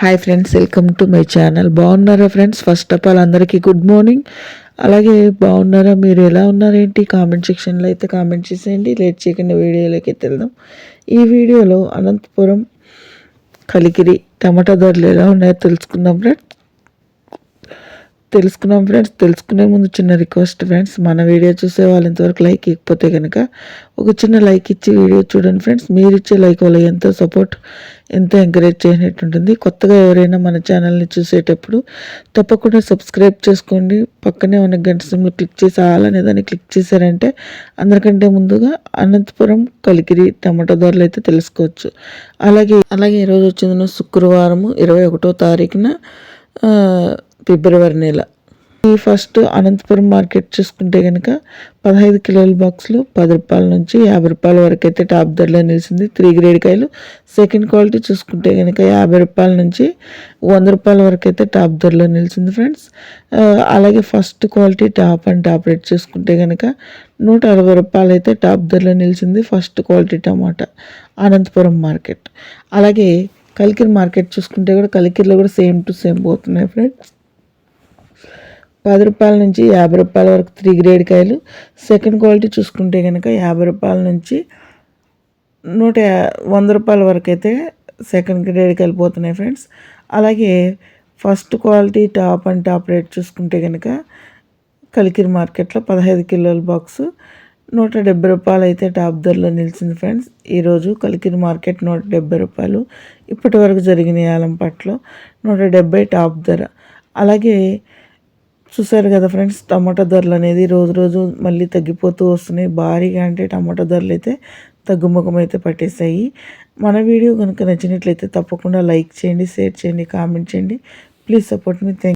Hi friends welcome to my channel బాగున్నారా friends first of all అందరికీ good morning అలాగే బాగున్నారా? మీరు ఎలా ఉన్నారేంటి? కామెంట్ సెక్షన్లో అయితే కామెంట్ చేసేయండి. లేట్ చేయకుండా వీడియోలోకి వెళ్దాం. ఈ వీడియోలో అనంతపురం కలికిరి టమాటా ధరలు ఎలా ఉన్నాయో తెలుసుకుందాం ఫ్రెండ్స్ తెలుసుకున్నాం ఫ్రెండ్స్ తెలుసుకునే ముందు చిన్న రిక్వెస్ట్ ఫ్రెండ్స్ మన వీడియో చూసే వాళ్ళు ఇంతవరకు లైక్ ఇకపోతే కనుక ఒక చిన్న లైక్ ఇచ్చి వీడియో చూడండి ఫ్రెండ్స్ మీరు ఇచ్చే లైక్ వల్ల ఎంతో సపోర్ట్ ఎంతో ఎంకరేజ్ చేయనట్టు ఉంటుంది. కొత్తగా ఎవరైనా మన ఛానల్ని చూసేటప్పుడు తప్పకుండా సబ్స్క్రైబ్ చేసుకోండి. పక్కనే ఉన్న గంట సిమ్లు క్లిక్ చేసి ఆల్ దాన్ని క్లిక్ చేశారంటే అందరికంటే ముందుగా అనంతపురం కలికిరి టమాటో ధరలు అయితే తెలుసుకోవచ్చు. అలాగే అలాగే ఈరోజు వచ్చింది శుక్రవారము ఇరవై ఒకటో తారీఖున ఫిబ్రవరి నెల. ఈ ఫస్ట్ అనంతపురం మార్కెట్ చూసుకుంటే కనుక పదహైదు కిలోల బాక్స్లు పది రూపాయల నుంచి యాభై రూపాయల వరకు అయితే టాప్ ధరలో నిలిచింది. త్రీ గ్రేడ్ కాయలు. సెకండ్ క్వాలిటీ చూసుకుంటే కనుక యాభై రూపాయల నుంచి వంద రూపాయల వరకు అయితే టాప్ ధరలో నిలిచింది ఫ్రెండ్స్. అలాగే first quality top and top rate చూసుకుంటే కనుక నూట అరవై రూపాయలు అయితే టాప్ ధరలో నిలిచింది ఫస్ట్ క్వాలిటీ టమాటా అనంతపురం మార్కెట్. అలాగే కలికిరి మార్కెట్ చూసుకుంటే కూడా కలికిరిలో కూడా సేమ్ టు సేమ్ పోతున్నాయి ఫ్రెండ్స్. పది రూపాయల నుంచి యాభై రూపాయల వరకు త్రీ గ్రేడ్ కాయలు. సెకండ్ క్వాలిటీ చూసుకుంటే కనుక యాభై రూపాయల నుంచి నూట వంద రూపాయల వరకు అయితే సెకండ్ గ్రేడ్ కాయలు పోతున్నాయి ఫ్రెండ్స్ అలాగే first quality top and top rate చూసుకుంటే కనుక కలికిరి మార్కెట్లో పదహైదు కిలోల బాక్స్ నూట డెబ్బై రూపాయలు అయితే టాప్ ధరలో నిలిచింది ఫ్రెండ్స్ ఈరోజు కలికిరి మార్కెట్ నూట డెబ్బై రూపాయలు. ఇప్పటి వరకు జరిగిన యాలంపట్లో నూట డెబ్బై టాప్ ధర. అలాగే చూసారు కదా ఫ్రెండ్స్ టమాటా ధరలు అనేది రోజు రోజు మళ్ళీ తగ్గిపోతూ వస్తున్నాయి. భారీగా అంటే టమాటా ధరలు అయితే తగ్గుముఖం అయితే పట్టేశాయి. మన వీడియో కనుక నచ్చినట్లయితే తప్పకుండా లైక్ చేయండి షేర్ చేయండి కామెంట్ చేయండి. Please support me. థ్యాంక్